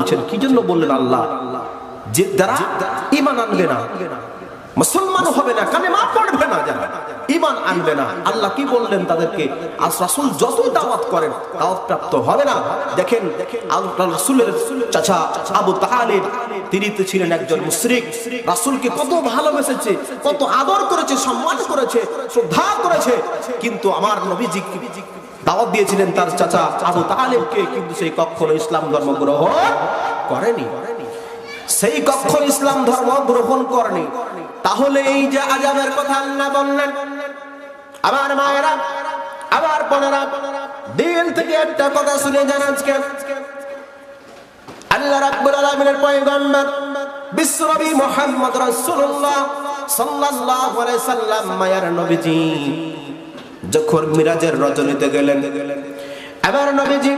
বলছেন, কি জন্য বললেন আল্লাহ? যে ইমান আনবে না, মুসলমান হবে না কানে মা পড়বে না যারা ইমান আনবে না। আল্লাহ কি বললেন তাদেরকে? আজ রাসূল যতই দাওয়াত করেন, দাওয়াত প্রাপ্ত হবে না। দেখেন রাসূলের চাচা আবু তালিব তিনি তো ছিলেন একজন মুশরিক। রাসূলকে কত ভালোবেসেছে, কত আদর করেছে, সম্মান করেছে, শ্রদ্ধা করেছে। কিন্তু আমার নবীজি দাওয়াত দিয়েছিলেন তার চাচা আবু তালেবকে, কিন্তু সেই কখনো ইসলাম ধর্ম গ্রহণ করেনি। সেই কখন ইসলাম ধর্ম গ্রহণ করেনি। তাহলে এই যে আজাবের কথা আল্লাহ বললেন, আমার মায়েরা, আমার বোনেরা, দিল থেকে একটা কথা শুনে যান আজকে। আল্লাহ রাব্বুল আলামিনের পয়গম্বর, বিশ্বনবী মুহাম্মদ রাসূলুল্লাহ সাল্লাল্লাহু আলাইহি সাল্লাম, মায়ার নবীজি। যখন মিরাজের রজনীতে গেলেন। এবার নবীজি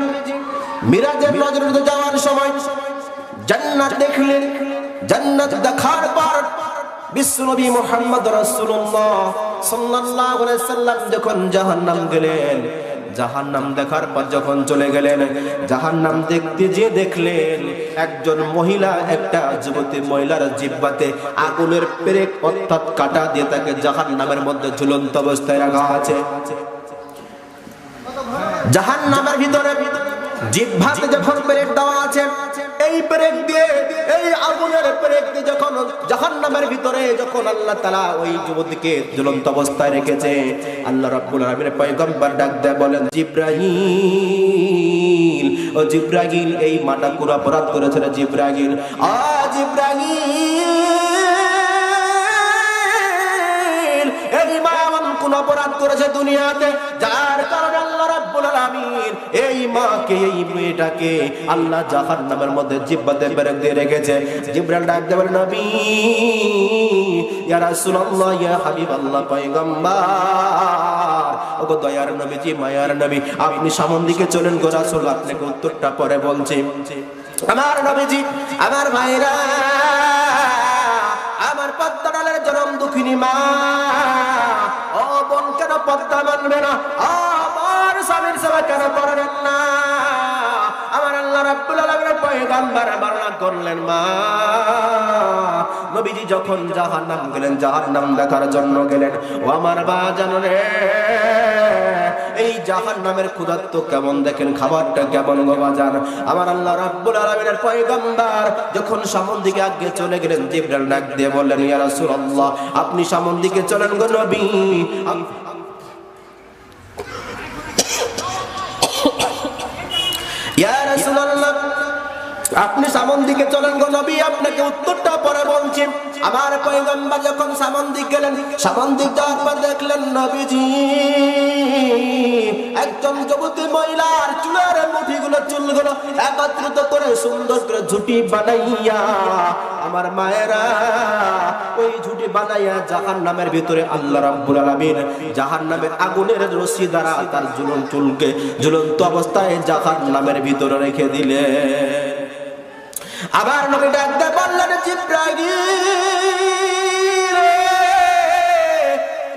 মিরাজের রজনীতে যাওয়ার সময় জান্নাত দেখলেন। জান্নাত দেখার পর বিশ্বনবী মোহাম্মদ রাসূলুল্লাহ সাল্লাল্লাহু আলাইহি সাল্লাম যখন জাহান্নাম গেলেন জাহান্নাম দেখার পর যখন চলে গেলেন, জাহান্নাম দেখতে যে দেখলেন, একজন মহিলা একটা যুবতী মহিলার জিব্বাতে আগুনের পেরেক অর্থাৎ কাটা দিয়ে তাকে জাহান্নামের মধ্যে ঝুলন্ত অবস্থায় রাখা আছে জাহান্নামের ভিতরে জিহ্বাতে যখন পেরেক দেওয়া আছে, এই পেরেক দিয়ে, এই আগুনের পেরেক দিয়ে যখন জাহান্নামের ভিতরে যখন আল্লাহ তাআলা ওই যুবতীকে জ্বলন্ত অবস্থায় রেখেছে, আল্লাহ রাব্বুল আলামিন পয়গম্বর ডাক দেয় বলেন জিব্রাহিল ও জিব্রাইল, এই মাটা কুরা অপরাধ করেছে রে জিব্রাইল। আ জিব্রাহিল এমন অপরাধ করেছে দুনিয়াতে, যার কারণে আল্লাহ রাব্বুল আলামিন এই মাকে, এই মেয়েটাকে আল্লাহ জাহান্নামের মধ্যে জিব্বাতে বেরেক দিয়ে রেখেছে। জিব্রাইল ডাক দেবেন নবী, ইয়া রাসূলুল্লাহ, ইয়া হাবিবাল্লাহ, পয়গম্বর, ওগো দয়ার নবীজি, মায়ার নবী, আপনি সামন দিকে চলেন গো রাসূল, আপনাকে উত্তরটা পরে বলছি। আমার নবীজি, আমার ভাইরা, আমার পদ্মাডালের জনম দুঃখিনী মা পদ্মা মানবে না। আমার স্বামীর সেবা কেন করেন না? আমার আল্লাহ রাব্বুল আলামিনের পয়গম্বর বর্ণনা করলেন, মা, নবীজি যখন জাহান্নাম গেলেন, জাহান্নাম দেখার জন্য গেলেন, ও আমার বা জানো রে, এই জাহান্নামের ক্ষুধার্ত কেমন দেখেন, খাবারটা কেমন গো বাজান আমার আল্লাহ রাব্বুল আলামিনের পয়গম্বর যখন সামন দিকে আগে চলে গেলেন, জিবরাইল ডাক দিয়ে বললেন, ইয়া রাসূলুল্লাহ, আপনি সামন দিকে চলেন গো নবী আম- ইয়া রাসূলুল্লাহ আপনি সামন দিকে চলেন গো নবী, আপনাকে উত্তরটা পরে বলছি। আমার পয়গম্বর যখন সামন দিক গেলেন, সামন দিক যাওয়ার দেখলেন নবীজি। একজন যুবতী মহিলার চুলের মুঠিগুলো, চুলগুলো একত্রিত করে সুন্দর করে ঝুটি বানাইয়া, আমার মায়েরা ওই ঝুটি বানাইয়া জাহান নামের ভিতরে আল্লাহ রাব্বুল আলামিন জাহান নামের আগুনের রশি দ্বারা তার ঝুলন চুলকে ঝুলন্ত অবস্থায় জাহান নামের ভিতরে রেখে দিলে আবার নবী ডাকতে বললেন জিব্রাইল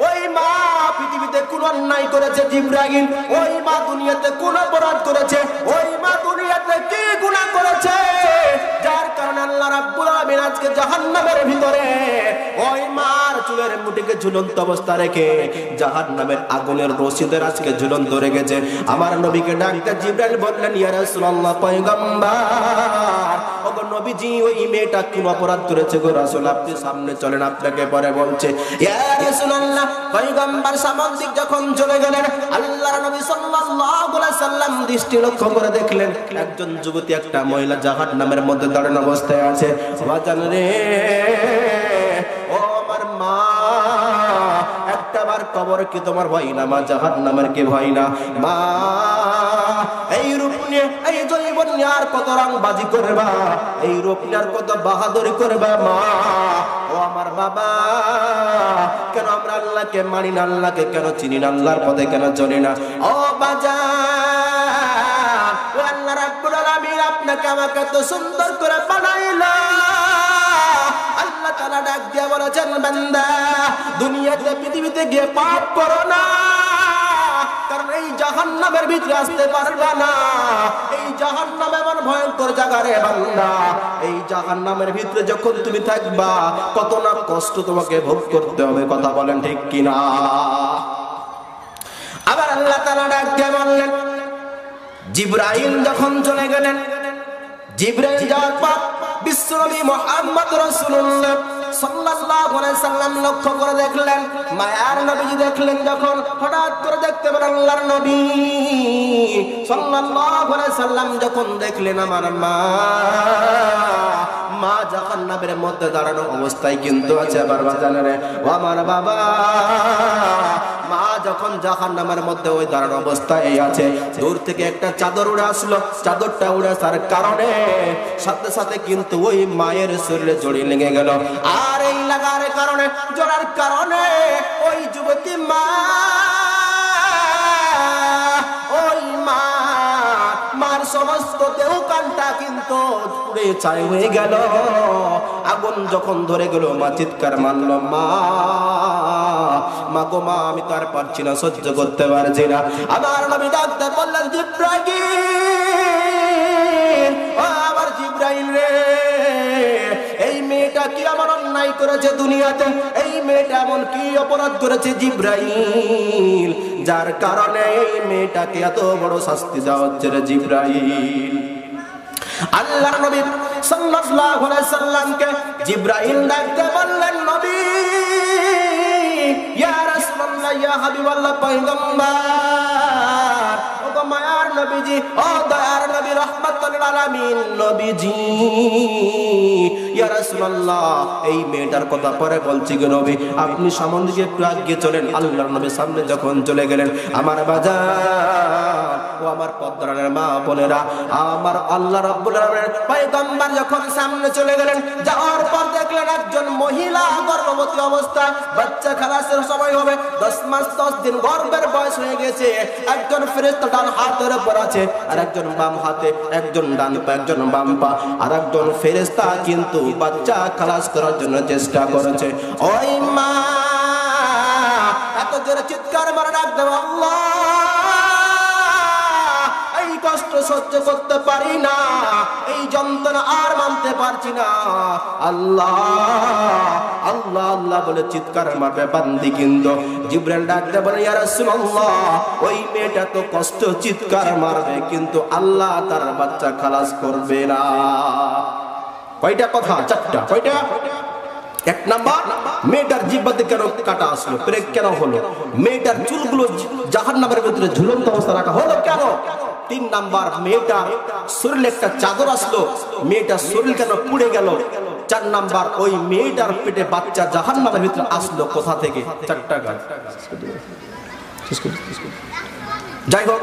ওই মা পৃথিবীতে কোন অন্যায় করেছে জিব্রাইল? ওই মা দুনিয়াতে কোন অপরাধ করেছে? ওই মা দুনিয়াতে কি গুনাহ করেছে? যার কারণে আল্লাহ রাব্বুল আলামিন আজকে জাহান্নামের ভিতরে ওই মার চুলের মুটিকে ঝুলন্ত অবস্থা রেখে জাহান্নামের আগুনের রশিদের আজকে ঝুলন্ত রেখেছে। আমার নবীকে ডাকতে জিব্রাইল বললেন, ইয়া রাসূলুল্লাহ, পয়গম্বর ওগো নবীজি, ওই মেয়েটা কোন অপরাধ করেছে গো রাসূল? আপনি সামনে চলেন, আপনাকে পরে বলছে। ইয়া রাসূলুল্লাহ, পয়গম্বর সামন্দিক যখন চলে গেলেন, আল্লাহর নবী সাল্লাল্লাহু আলাইহি সাল্লাম দৃষ্টি লক্ষ্য করে দেখলেন, একজন যুবতী একটা মহিলা জাহান্নামের মধ্যে দাঁড়ানো অবস্থায় আছে। বাজান রে, ও আমার মা কবর কি তোমার ভয় না? মা জাহান্নামের কি ভয় না? মা, এই রূপ নিয়ে, এই আর কত রং বাজি করবা, এই রূপ কত বাহাদুরি করবা মা। ও আমার বাবা, কেন আমরা আল্লাহকে মানি না, আল্লাহকে কেন চিনি না, আল্লাহর পথে কেন চলি না? ও বাজা আল্লাহ রাব্বুল আলামিন আপনাকে আমাকে এত সুন্দর করে বানাইলা। আল্লাহ তাআলা ডাক দিয়া বলেছেন, বান্দা, দুনিয়াতে, পৃথিবীতে গিয়ে পাপ করো না। কারণ এই জাহান্নামের ভিতরে আসতে পারবে না। এই এমন ভয়ঙ্কর ভিতরে যখন তুমি থাকবা, কত না কষ্ট তোমাকে ভোগ করতে হবে, কথা বলেন ঠিক কিনা? আবার আল্লাহ তাআলা ডাক দিয়ে বললেন যখন চলে গেলেন, জিব্রাইল যাওয়ার পর বিশ্বনবী মুহাম্মদ রাসূলুল্লাহ সাল্লাল্লাহু আলাইহি সাল্লাম লক্ষ্য করে দেখলেন, মায়ার নবীজি দেখলেন যখন, হঠাৎ করে দেখতে পেলেন আল্লাহর নবী। সাল্লাল্লাহু সাল্লাম যখন দেখলেন, আমার মা মা জাহান্নামের মধ্যে দাঁড়ানো অবস্থায় কিন্তু আছে আবার বাজানে ও আমার বাবা, মা যখন জাহান্নামের মধ্যে ওই দাঁড়ানো অবস্থায় আছে, দূর থেকে একটা চাদর উড়ে আসলো। চাদরটা উড়ে আসার কারণে সাথে সাথে কিন্তু ওই মায়ের শরীরে জড়িয়ে লেগে গেল। আর এই লাগার কারণে, জড়ার কারণে ওই যুবতী মা মার সমস্ত কানটা কিন্তু পুড়ে ছাই হয়ে গেল। আগুন যখন ধরে গেল, মা চিৎকার মারল, মা মা গো, মা, আমি তার পারছি না, সহ্য করতে পারছি না। আমার নবী ডাক্তার বললেন জিব্রাহিম ও আমার জিব্রাহিম রে, এই মেয়েটা কি আমার অন্যায় করেছে দুনিয়াতে? এই মেয়েটা এমন কি অপরাধ করেছে জিব্রাহিম যার কারণে এই মেয়েটাকে এত বড় শাস্তি দেওয়া হচ্ছে রে জিব্রাহিম আল্লাহর নবী সাল্লাল্লাহু আলাইহি সাল্লামকে ডাকতে বললেন, নবী, ইয়া ইয়া হাবিবাল্লাহ, পয়গম্বর নবীজি, ও দয়ার নবী আলামিন, নবীজি। ইয়া রাসূলুল্লাহ, এই মেয়েটার কথা পরে বলছি গো নবী, আপনি সামনে দিকে চলেন। আল্লাহর নবী সামনে যখন চলে গেলেন, আমার বাজার, ও আমার পদ্মানের মা বোনেরা, আমার আল্লাহ রাব্বুল পয়গম্বর যখন সামনে চলে গেলেন, যাওয়ার পর দেখলেন একজন মহিলা গর্ভবতী অবস্থায়, বাচ্চা খালাসের সময় হবে, দশ মাস দশ দিন গর্ভের বয়স হয়ে গেছে। একজন ফেরেশতা ডান হাতের উপর আছে আর একজন বাম হাতে, একজন ডান পা, একজন বাম পা আর একজন ফেরেস্তা কিন্তু বাচ্চা খালাস করার জন্য চেষ্টা করেছে। ওই মা, এত জোরে চিৎকার মারা ডাক দেব আল্লাহ। কষ্ট সহ্য করতে পারি না। এই যন্ত্রণা আর মানতে পারছি না। আল্লাহ আল্লাহ আল্লাহ বলে চিৎকার মারবে বান্দি কিন্তু। জিব্রাইল ডাকতে বলে, ইয়া রাসূলুল্লাহ, ওই মেয়েটা তো কষ্ট চিৎকার মারবে কিন্তু আল্লাহ তার বাচ্চা খালাস করবে না। কয়টা কথা? চারটা। কয়টা? এক নাম্বার, মেয়েটার জিব্বাতে কেন কাটা আসলো। ব্রেক কেন হলো? মেয়েটার চুলগুলো জাহান নামের ভিতরে ঝুলন্ত অবস্থা রাখা হলো কেন? তিন নাম্বার মেয়েটা শরীরে একটা চাদর আসলো মেয়েটা শরীর কেন পুড়ে গেল। চার নাম্বার ওই মেয়েটার পেটে বাচ্চা জাহান মাথার ভিতরে আসলো কোথা থেকে? চারটা গাছ যাই হোক।